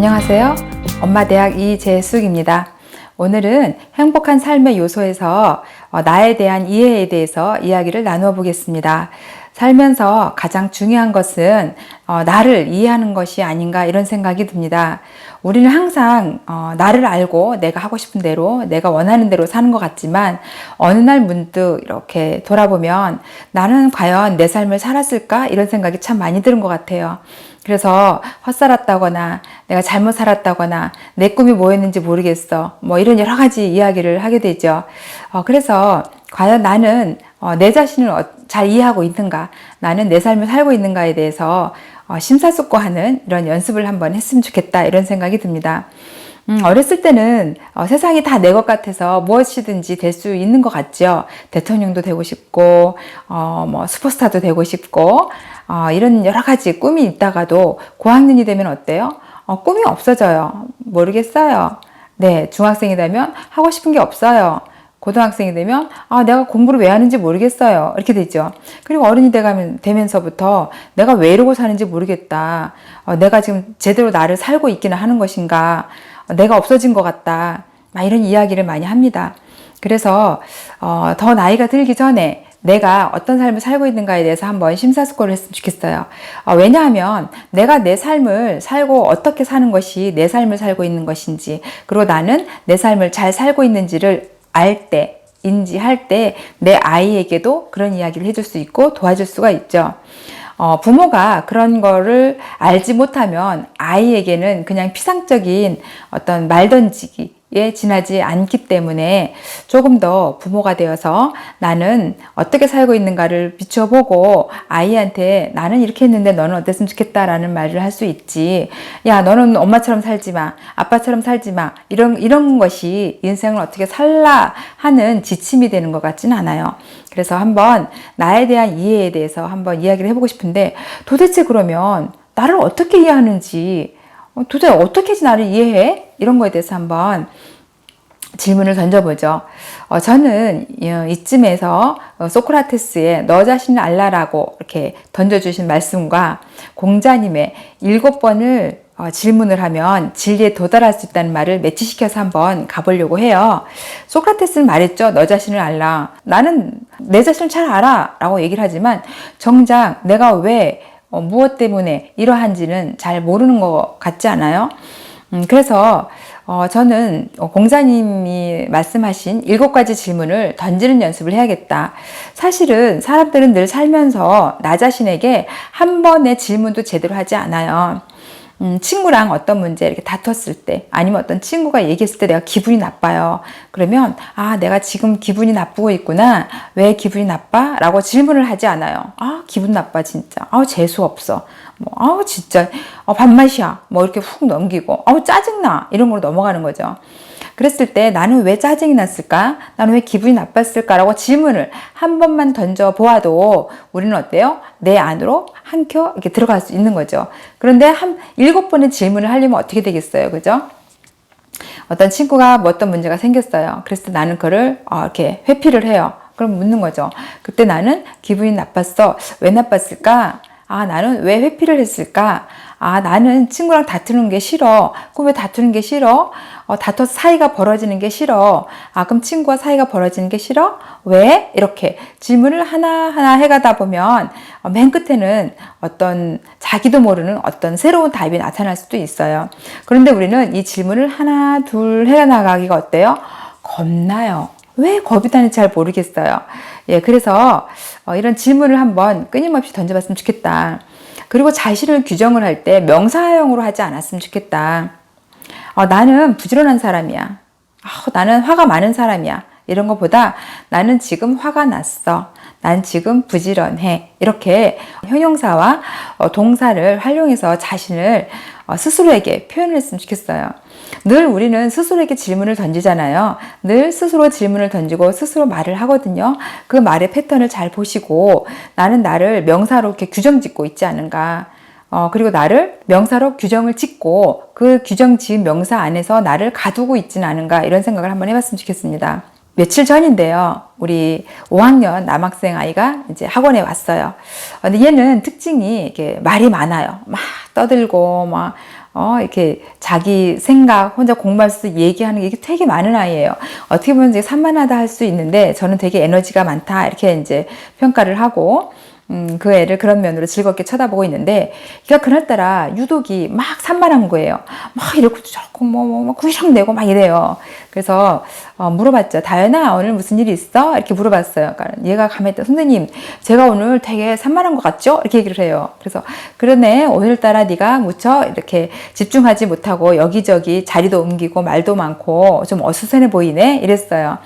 안녕하세요. 엄마 대학 이재숙입니다. 오늘은 행복한 삶의 요소에서 어, 나에 대한 이해에 대해서 이야기를 나누어 보겠습니다. 살면서 가장 중요한 것은 어, 나를 이해하는 것이 아닌가 이런 생각이 듭니다. 우리는 항상 어, 나를 알고 내가 하고 싶은 대로 내가 원하는 대로 사는 것 같지만 어느 날 문득 이렇게 돌아보면 나는 과연 내 삶을 살았을까 이런 생각이 참 많이 드는 것 같아요. 그래서 헛살았다거나 내가 잘못 살았다거나 내 꿈이 뭐였는지 모르겠어. 뭐 이런 여러 가지 이야기를 하게 되죠. 어, 그래서 과연 나는 어, 내 자신을 어, 잘 이해하고 있는가? 나는 내 삶을 살고 있는가에 대해서 어, 심사숙고하는 이런 연습을 한번 했으면 좋겠다 이런 생각이 듭니다. 음, 어렸을 때는 어, 세상이 다 내 것 같아서 무엇이든지 될 수 있는 것 같죠. 대통령도 되고 싶고, 어, 뭐 슈퍼스타도 되고 싶고, 어, 이런 여러 가지 꿈이 있다가도 고학년이 되면 어때요? 어, 꿈이 없어져요. 모르겠어요. 네, 중학생이 되면 하고 싶은 게 없어요. 고등학생이 되면 아 내가 공부를 왜 하는지 모르겠어요. 이렇게 되죠. 그리고 어른이 돼가면 되면서부터 내가 왜 이러고 사는지 모르겠다. 어, 내가 지금 제대로 나를 살고 있기는 하는 것인가? 어, 내가 없어진 것 같다. 막 이런 이야기를 많이 합니다. 그래서 어, 더 나이가 들기 전에 내가 어떤 삶을 살고 있는가에 대해서 한번 심사숙고를 했으면 좋겠어요. 어, 왜냐하면 내가 내 삶을 살고 어떻게 사는 것이 내 삶을 살고 있는 것인지, 그리고 나는 내 삶을 잘 살고 있는지를 알 때, 인지할 때 내 아이에게도 그런 이야기를 해줄 수 있고 도와줄 수가 있죠. 어, 부모가 그런 거를 알지 못하면 아이에게는 그냥 피상적인 어떤 말 던지기, 에 지나지 않기 때문에 조금 더 부모가 되어서 나는 어떻게 살고 있는가를 비춰보고 아이한테 나는 이렇게 했는데 너는 어땠으면 좋겠다라는 말을 할 수 있지. 야, 너는 엄마처럼 살지 마. 아빠처럼 살지 마. 이런, 이런 것이 인생을 어떻게 살라 하는 지침이 되는 것 같지는 않아요. 그래서 한번 나에 대한 이해에 대해서 한번 이야기를 해보고 싶은데 도대체 그러면 나를 어떻게 이해하는지 어, 도대체 어떻게 나를 이해해? 이런 거에 대해서 한번 질문을 던져보죠. 어, 저는 이쯤에서 어, 소크라테스의 너 자신을 알라라고 이렇게 던져주신 말씀과 공자님의 일곱 번을 어, 질문을 하면 진리에 도달할 수 있다는 말을 매치시켜서 한번 가보려고 해요. 소크라테스는 말했죠. 너 자신을 알라. 나는 내 자신을 잘 알아. 라고 얘기를 하지만 정작 내가 왜 어, 무엇 때문에 이러한지는 잘 모르는 것 같지 않아요? 음, 그래서 어, 저는 공자님이 말씀하신 일곱 가지 질문을 던지는 연습을 해야겠다. 사실은 사람들은 늘 살면서 나 자신에게 한 번의 질문도 제대로 하지 않아요. 음, 친구랑 어떤 문제 이렇게 다퉜을 때 아니면 어떤 친구가 얘기했을 때 내가 기분이 나빠요. 그러면 아 내가 지금 기분이 나쁘고 있구나. 왜 기분이 나빠? 라고 질문을 하지 않아요. 아 기분 나빠 진짜. 아 재수 없어. 뭐 아우 진짜 어, 밥맛이야. 뭐 이렇게 훅 넘기고 아우 짜증나. 이런 걸로 넘어가는 거죠. 그랬을 때 나는 왜 짜증이 났을까? 나는 왜 기분이 나빴을까라고 질문을 한 번만 던져 보아도 우리는 어때요? 내 안으로 한 켜 이렇게 들어갈 수 있는 거죠. 그런데 한 일곱 번의 질문을 하려면 어떻게 되겠어요? 그죠? 어떤 친구가 뭐 어떤 문제가 생겼어요. 그래서 나는 그를 어, 이렇게 회피를 해요. 그럼 묻는 거죠. 그때 나는 기분이 나빴어. 왜 나빴을까? 아, 나는 왜 회피를 했을까? 아, 나는 친구랑 다투는 게 싫어. 왜 다투는 게 싫어? 어, 다퉈서 사이가 벌어지는 게 싫어. 아, 그럼 친구와 사이가 벌어지는 게 싫어? 왜? 이렇게 질문을 하나하나 해가다 보면 어, 맨 끝에는 어떤 자기도 모르는 어떤 새로운 답이 나타날 수도 있어요. 그런데 우리는 이 질문을 하나, 둘 해나가기가 어때요? 겁나요. 왜 겁이 나는지 잘 모르겠어요. 예, 그래서 어, 이런 질문을 한번 끊임없이 던져봤으면 좋겠다. 그리고 자신을 규정을 할 때 명사형으로 하지 않았으면 좋겠다. 어, 나는 부지런한 사람이야. 어, 나는 화가 많은 사람이야. 이런 것보다 나는 지금 화가 났어. 난 지금 부지런해. 이렇게 형용사와 어, 동사를 활용해서 자신을 어, 스스로에게 표현을 했으면 좋겠어요. 늘 우리는 스스로에게 질문을 던지잖아요. 늘 스스로 질문을 던지고 스스로 말을 하거든요. 그 말의 패턴을 잘 보시고 나는 나를 명사로 이렇게 규정 짓고 있지 않은가. 어, 그리고 나를 명사로 규정을 짓고 그 규정 지은 명사 안에서 나를 가두고 있지는 않은가 이런 생각을 한번 해봤으면 좋겠습니다. 며칠 전인데요. 우리 5학년 남학생 아이가 이제 학원에 왔어요. 근데 얘는 특징이 이게 말이 많아요. 막 떠들고 막 어, 이렇게 자기 생각, 혼자 공부할 수 얘기하는 게 되게 많은 아이예요. 어떻게 보면 이제 산만하다 할 수 있는데 저는 되게 에너지가 많다 이렇게 이제 평가를 하고 음, 그 애를 그런 면으로 즐겁게 쳐다보고 있는데, 걔가 그날따라 유독이 막 산만한 거예요. 막 이렇게 저렇고 뭐, 뭐, 뭐, 구시렁대고 막 이래요. 그래서, 어, 물어봤죠. 다현아, 오늘 무슨 일이 있어? 이렇게 물어봤어요. 그러니까 얘가 가만히 있다. 선생님, 제가 오늘 되게 산만한 것 같죠? 이렇게 얘기를 해요. 그래서, 그러네. 오늘따라 네가 무척 이렇게 집중하지 못하고 여기저기 자리도 옮기고 말도 많고 좀 어수선해 보이네? 이랬어요.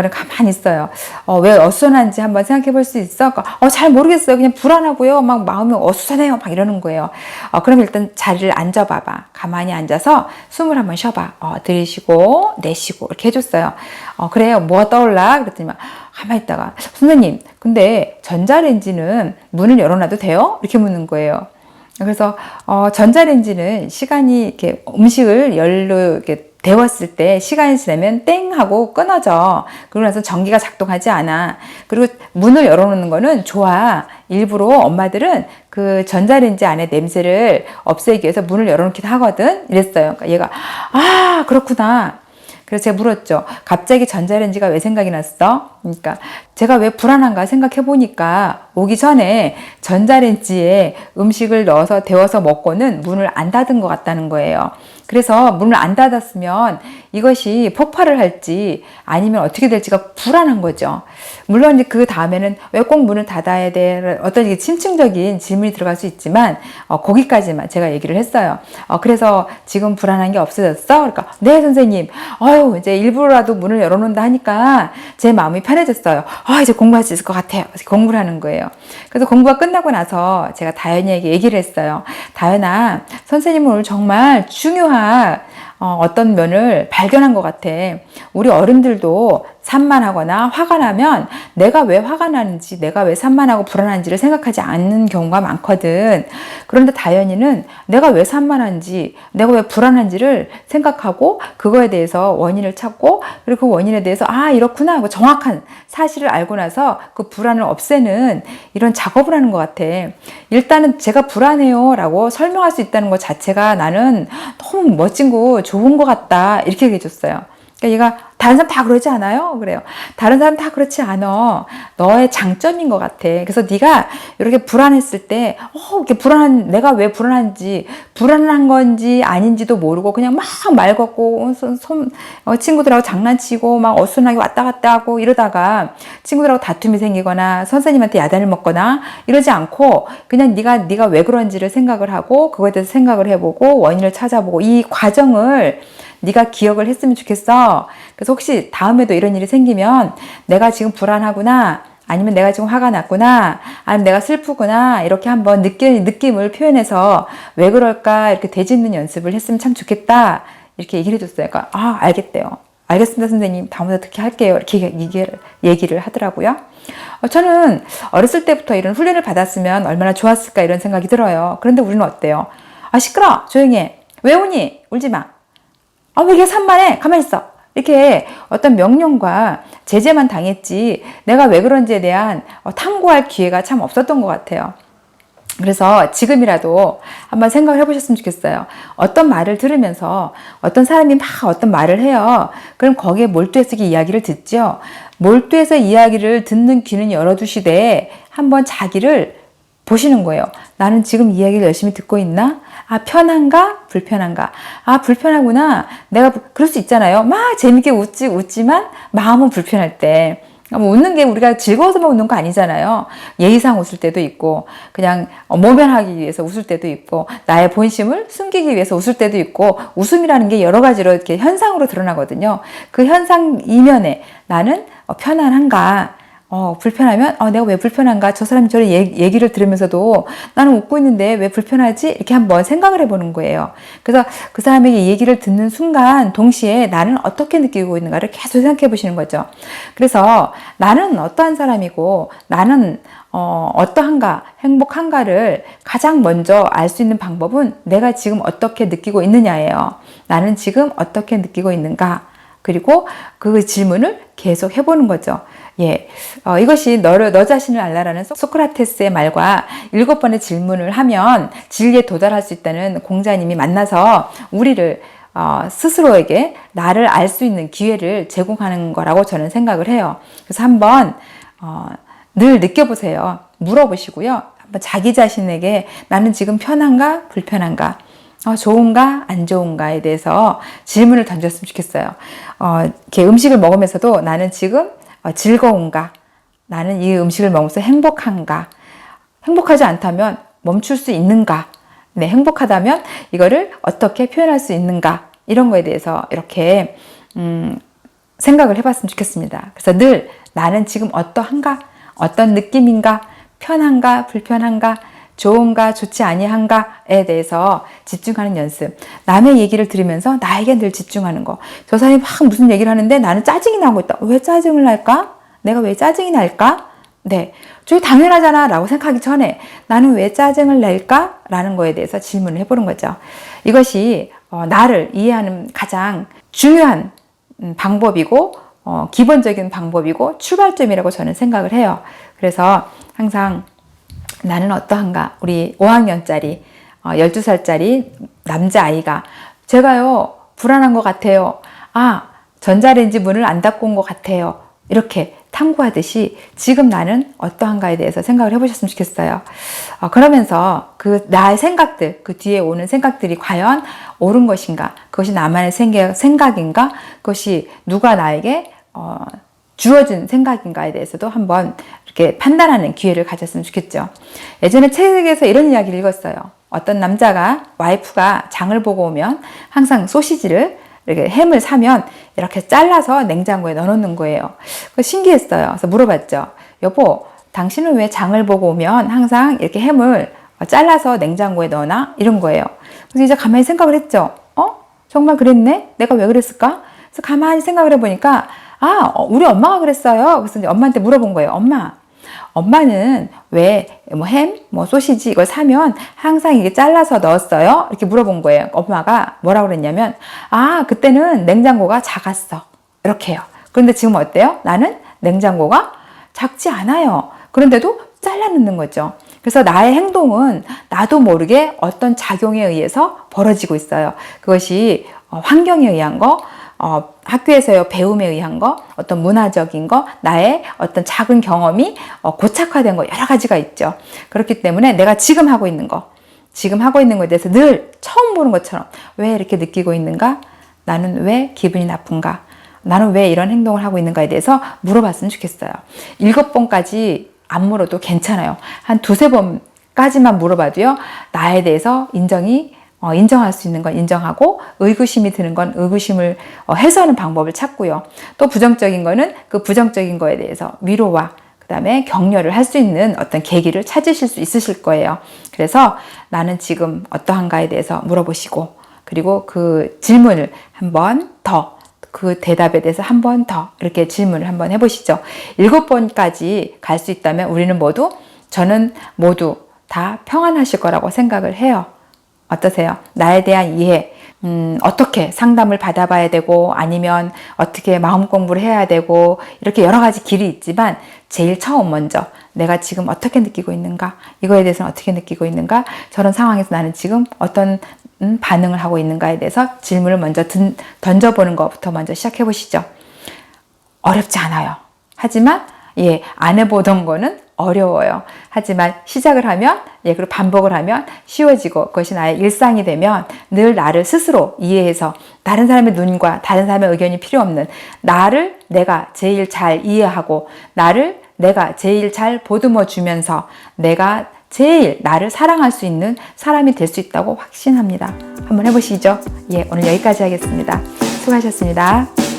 그러니까 가만히 있어요. 어, 왜 어수선한지 한번 생각해 볼 수 있어? 어, 잘 모르겠어요. 그냥 불안하고요. 막 마음이 어수선해요. 막 이러는 거예요. 어, 그럼 일단 자리를 앉아봐봐. 가만히 앉아서 숨을 한번 쉬어봐. 어, 들이쉬고 내쉬고 이렇게 해줬어요. 어, 그래요. 뭐가 떠올라? 그랬더니 막 가만히 있다가 선생님, 근데 전자레인지는 문을 열어놔도 돼요? 이렇게 묻는 거예요. 그래서 어, 전자레인지는 시간이 이렇게 음식을 열로 이렇게 데웠을 때 시간이 지나면 땡 하고 끊어져. 그러고 나서 전기가 작동하지 않아. 그리고 문을 열어놓는 거는 좋아. 일부러 엄마들은 그 전자레인지 안에 냄새를 없애기 위해서 문을 열어놓기도 하거든. 이랬어요. 그러니까 얘가 아 그렇구나. 그래서 제가 물었죠. 갑자기 전자레인지가 왜 생각이 났어? 그러니까 제가 왜 불안한가 생각해 보니까 오기 전에 전자레인지에 음식을 넣어서 데워서 먹고는 문을 안 닫은 것 같다는 거예요. 그래서 문을 안 닫았으면 이것이 폭발을 할지 아니면 어떻게 될지가 불안한 거죠. 물론 그 다음에는 왜 꼭 문을 닫아야 돼? 어떤 심층적인 질문이 들어갈 수 있지만 어, 거기까지만 제가 얘기를 했어요. 어, 그래서 지금 불안한 게 없어졌어? 그러니까 네 선생님. 어유 이제 일부러라도 문을 열어놓는다 하니까 제 마음이 편해졌어요. 아 이제 공부할 수 있을 것 같아요. 공부를 하는 거예요. 그래서 공부가 끝나고 나서 제가 다현이에게 얘기를 했어요. 다현아, 선생님은 오늘 정말 중요한 어, 어떤 면을 발견한 것 같아. 우리 어른들도 산만하거나 화가 나면 내가 왜 화가 나는지, 내가 왜 산만하고 불안한지를 생각하지 않는 경우가 많거든. 그런데 다현이는 내가 왜 산만한지, 내가 왜 불안한지를 생각하고 그거에 대해서 원인을 찾고 그리고 그 원인에 대해서 아, 이렇구나 하고 정확한 사실을 알고 나서 그 불안을 없애는 이런 작업을 하는 것 같아. 일단은 제가 불안해요 라고 설명할 수 있다는 것 자체가 나는 너무 멋진 거 좋은 것 같다. 이렇게 얘기해 줬어요. 그러니까 얘가 다른 사람 다 그러지 않아요? 그래요. 다른 사람 다 그렇지 않아. 너의 장점인 것 같아. 그래서 네가 이렇게 불안했을 때, 어, 이렇게 불안한, 내가 왜 불안한지, 불안한 건지 아닌지도 모르고 그냥 막 말 걷고, 손, 손, 어, 친구들하고 장난치고 막 어수선하게 왔다 갔다 하고 이러다가 친구들하고 다툼이 생기거나 선생님한테 야단을 먹거나 이러지 않고 그냥 네가, 네가 왜 그런지를 생각을 하고 그거에 대해서 생각을 해보고 원인을 찾아보고 이 과정을 네가 기억을 했으면 좋겠어. 그래서 혹시 다음에도 이런 일이 생기면 내가 지금 불안하구나. 아니면 내가 지금 화가 났구나. 아니면 내가 슬프구나. 이렇게 한번 느낌, 느낌을 표현해서 왜 그럴까. 이렇게 되짚는 연습을 했으면 참 좋겠다. 이렇게 얘기를 해줬어요. 그러니까, 아, 알겠대요. 알겠습니다, 선생님. 다음부터 어떻게 할게요. 이렇게 얘기를, 얘기를 하더라고요. 어, 저는 어렸을 때부터 이런 훈련을 받았으면 얼마나 좋았을까 이런 생각이 들어요. 그런데 우리는 어때요? 아, 시끄러! 조용히 해. 왜 우니? 울지 마. 아, 왜 이렇게 산만해? 가만히 있어. 이렇게 어떤 명령과 제재만 당했지 내가 왜 그런지에 대한 어, 탐구할 기회가 참 없었던 것 같아요. 그래서 지금이라도 한번 생각을 해보셨으면 좋겠어요. 어떤 말을 들으면서 어떤 사람이 막 어떤 말을 해요. 그럼 거기에 몰두해서 이야기를 듣죠. 몰두해서 이야기를 듣는 귀는 열어두시되 한번 자기를 보시는 거예요. 나는 지금 이야기를 열심히 듣고 있나? 아, 편한가? 불편한가? 아, 불편하구나. 내가, 그럴 수 있잖아요. 막 재밌게 웃지, 웃지만 마음은 불편할 때. 뭐 웃는 게 우리가 즐거워서만 웃는 거 아니잖아요. 예의상 웃을 때도 있고, 그냥 모면하기 위해서 웃을 때도 있고, 나의 본심을 숨기기 위해서 웃을 때도 있고, 웃음이라는 게 여러 가지로 이렇게 현상으로 드러나거든요. 그 현상 이면에 나는 편안한가? 어, 불편하면, 어, 내가 왜 불편한가? 저 사람이 저를 얘기, 를 들으면서도 나는 웃고 있는데 왜 불편하지? 이렇게 한번 생각을 해보는 거예요. 그래서 그 사람에게 얘기를 듣는 순간 동시에 나는 어떻게 느끼고 있는가를 계속 생각해 보시는 거죠. 그래서 나는 어떠한 사람이고 나는 어, 어떠한가, 행복한가를 가장 먼저 알 수 있는 방법은 내가 지금 어떻게 느끼고 있느냐예요. 나는 지금 어떻게 느끼고 있는가? 그리고 그 질문을 계속 해보는 거죠. 예, 어, 이것이 너를 너 자신을 알라라는 소- 소크라테스의 말과 일곱 번의 질문을 하면 진리에 도달할 수 있다는 공자님이 만나서 우리를 어, 스스로에게 나를 알 수 있는 기회를 제공하는 거라고 저는 생각을 해요. 그래서 한번 어, 늘 느껴보세요. 물어보시고요. 한번 자기 자신에게 나는 지금 편한가 불편한가 어, 좋은가 안 좋은가에 대해서 질문을 던졌으면 좋겠어요. 어, 이렇게 음식을 먹으면서도 나는 지금 어, 즐거운가? 나는 이 음식을 먹으면서 행복한가? 행복하지 않다면 멈출 수 있는가? 네, 행복하다면 이거를 어떻게 표현할 수 있는가? 이런 거에 대해서 이렇게 음, 생각을 해봤으면 좋겠습니다. 그래서 늘 나는 지금 어떠한가? 어떤 느낌인가? 편한가? 불편한가? 좋은가? 좋지 아니한가에 대해서 집중하는 연습. 남의 얘기를 들으면서 나에게 늘 집중하는 거. 저 사람이 막 무슨 얘기를 하는데 나는 짜증이 나고 있다. 왜 짜증을 날까? 내가 왜 짜증이 날까? 네. 저게 당연하잖아. 라고 생각하기 전에 나는 왜 짜증을 낼까? 라는 거에 대해서 질문을 해보는 거죠. 이것이 어, 나를 이해하는 가장 중요한 음, 방법이고 어, 기본적인 방법이고 출발점이라고 저는 생각을 해요. 그래서 항상 나는 어떠한가? 우리 5학년짜리, 어, 12살짜리 남자아이가 제가요, 불안한 것 같아요. 아, 전자레인지 문을 안 닫고 온 것 같아요. 이렇게 탐구하듯이 지금 나는 어떠한가에 대해서 생각을 해보셨으면 좋겠어요. 어, 그러면서 그 나의 생각들, 그 뒤에 오는 생각들이 과연 옳은 것인가? 그것이 나만의 생각, 생각인가? 그것이 누가 나에게 어, 주어진 생각인가에 대해서도 한번 이렇게 판단하는 기회를 가졌으면 좋겠죠. 예전에 책에서 이런 이야기를 읽었어요. 어떤 남자가 와이프가 장을 보고 오면 항상 소시지를 이렇게 햄을 사면 이렇게 잘라서 냉장고에 넣어놓는 거예요. 그 신기했어요. 그래서 물어봤죠. 여보, 당신은 왜 장을 보고 오면 항상 이렇게 햄을 잘라서 냉장고에 넣어놔? 이런 거예요. 그래서 이제 가만히 생각을 했죠. 어? 정말 그랬네? 내가 왜 그랬을까? 그래서 가만히 생각을 해보니까 아, 어, 우리 엄마가 그랬어요. 그래서 이제 엄마한테 물어본 거예요. 엄마, 엄마는 왜 뭐 햄, 뭐 소시지 이걸 사면 항상 이게 잘라서 넣었어요? 이렇게 물어본 거예요. 엄마가 뭐라고 그랬냐면 아, 그때는 냉장고가 작았어. 이렇게 해요. 그런데 지금 어때요? 나는 냉장고가 작지 않아요. 그런데도 잘라 넣는 거죠. 그래서 나의 행동은 나도 모르게 어떤 작용에 의해서 벌어지고 있어요. 그것이 어, 환경에 의한 거, 어, 학교에서의 배움에 의한 거, 어떤 문화적인 거, 나의 어떤 작은 경험이 어, 고착화된 거 여러 가지가 있죠. 그렇기 때문에 내가 지금 하고 있는 거, 지금 하고 있는 것에 대해서 늘 처음 보는 것처럼 왜 이렇게 느끼고 있는가? 나는 왜 기분이 나쁜가? 나는 왜 이런 행동을 하고 있는가에 대해서 물어봤으면 좋겠어요. 일곱 번까지 안 물어도 괜찮아요. 한 두세 번까지만 물어봐도요, 나에 대해서 인정이 어, 인정할 수 있는 건 인정하고 의구심이 드는 건 의구심을 어, 해소하는 방법을 찾고요. 또 부정적인 거는 그 부정적인 거에 대해서 위로와 그다음에 격려를 할 수 있는 어떤 계기를 찾으실 수 있으실 거예요. 그래서 나는 지금 어떠한가에 대해서 물어보시고 그리고 그 질문을 한번 더 그 대답에 대해서 한 번 더 이렇게 질문을 한번 해보시죠. 일곱 번까지 갈 수 있다면 우리는 모두 저는 모두 다 평안하실 거라고 생각을 해요. 어떠세요? 나에 대한 이해, 음, 어떻게 상담을 받아봐야 되고, 아니면 어떻게 마음 공부를 해야 되고, 이렇게 여러 가지 길이 있지만, 제일 처음 먼저 내가 지금 어떻게 느끼고 있는가, 이거에 대해서는 어떻게 느끼고 있는가, 저런 상황에서 나는 지금 어떤 음, 반응을 하고 있는가에 대해서 질문을 먼저 든, 던져보는 것부터 먼저 시작해 보시죠. 어렵지 않아요. 하지만 예, 안 해보던 거는 어려워요. 하지만 시작을 하면, 예, 그리고 반복을 하면 쉬워지고 그것이 나의 일상이 되면 늘 나를 스스로 이해해서 다른 사람의 눈과 다른 사람의 의견이 필요 없는 나를 내가 제일 잘 이해하고 나를 내가 제일 잘 보듬어 주면서 내가 제일 나를 사랑할 수 있는 사람이 될 수 있다고 확신합니다. 한번 해보시죠. 예, 오늘 여기까지 하겠습니다. 수고하셨습니다.